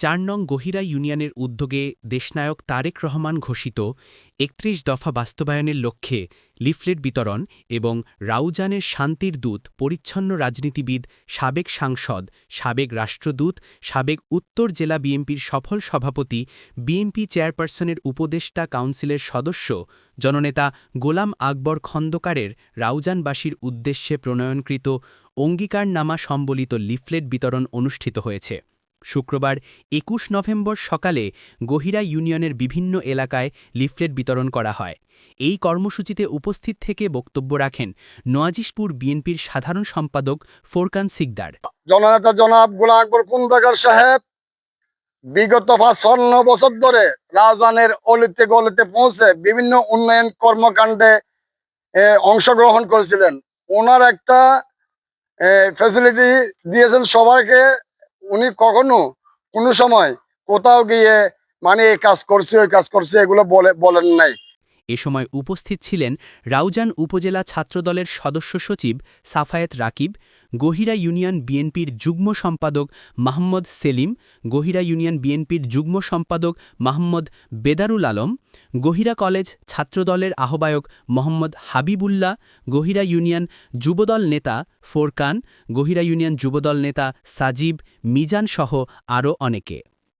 চার নং গহিরা ইউনিয়নের উদ্যোগে দেশনায়ক তারেক রহমান ঘোষিত একত্রিশ দফা বাস্তবায়নের লক্ষ্যে লিফলেট বিতরণ এবং রাউজানের শান্তির দূত, পরিচ্ছন্ন রাজনীতিবিদ, সাবেক সাংসদ, সাবেক রাষ্ট্রদূত, সাবেক উত্তর জেলা বিএনপির সফল সভাপতি, বিএনপি চেয়ারপারসনের উপদেষ্টা কাউন্সিলের সদস্য, জননেতা গোলাম আকবর খন্দকারের রাউজানবাসীর উদ্দেশ্যে প্রণয়নকৃত অঙ্গীকারনামা সম্বলিত লিফলেট বিতরণ অনুষ্ঠিত হয়েছে। শুক্রবার একুশ নভেম্বর সকালে গহিরা ইউনিয়নের বিভিন্ন এলাকায় লিফলেট বিতরণ করা হয়। এই কর্মসূচিতে উপস্থিত থেকে বক্তব্য রাখেন নোয়াজিশপুর বিএনপির সাধারণ সম্পাদক ফোরকান সিকদার। জননেতা জনাব গোলাম আকবর কুন্দাকার সাহেব, বিগত পাঁচন্ন বছর ধরে রাজধানের অলিতে গলিতে পৌঁছে বিভিন্ন উন্নয়ন কর্মকাণ্ডে অংশগ্রহণ করেছিলেন। ওনার একটা ফ্যাসিলিটি দিয়েছেন সবাইকে উনি কখনো কোনো সময় কোথাও গিয়ে মানে এই কাজ করছে, ওই কাজ করছে, এগুলো বলে, বলেন নাই। এ সময় উপস্থিত ছিলেন রাউজান উপজেলা ছাত্রদলের সদস্য সচিব সাফায়েত রাকিব, গহিরা ইউনিয়ন বিএনপির যুগ্ম সম্পাদক মাহমদ সেলিম, গহিরা ইউনিয়ন বিএনপির যুগ্ম সম্পাদক মাহমদ বেদারুল আলম, গহিরা কলেজ ছাত্রদলের আহ্বায়ক মোহাম্মদ হাবিবুল্লাহ, গহিরা ইউনিয়ন যুবদল নেতা ফোরকান, গহিরা ইউনিয়ন যুবদল নেতা সাজিব মিজান সহ আরও অনেকে।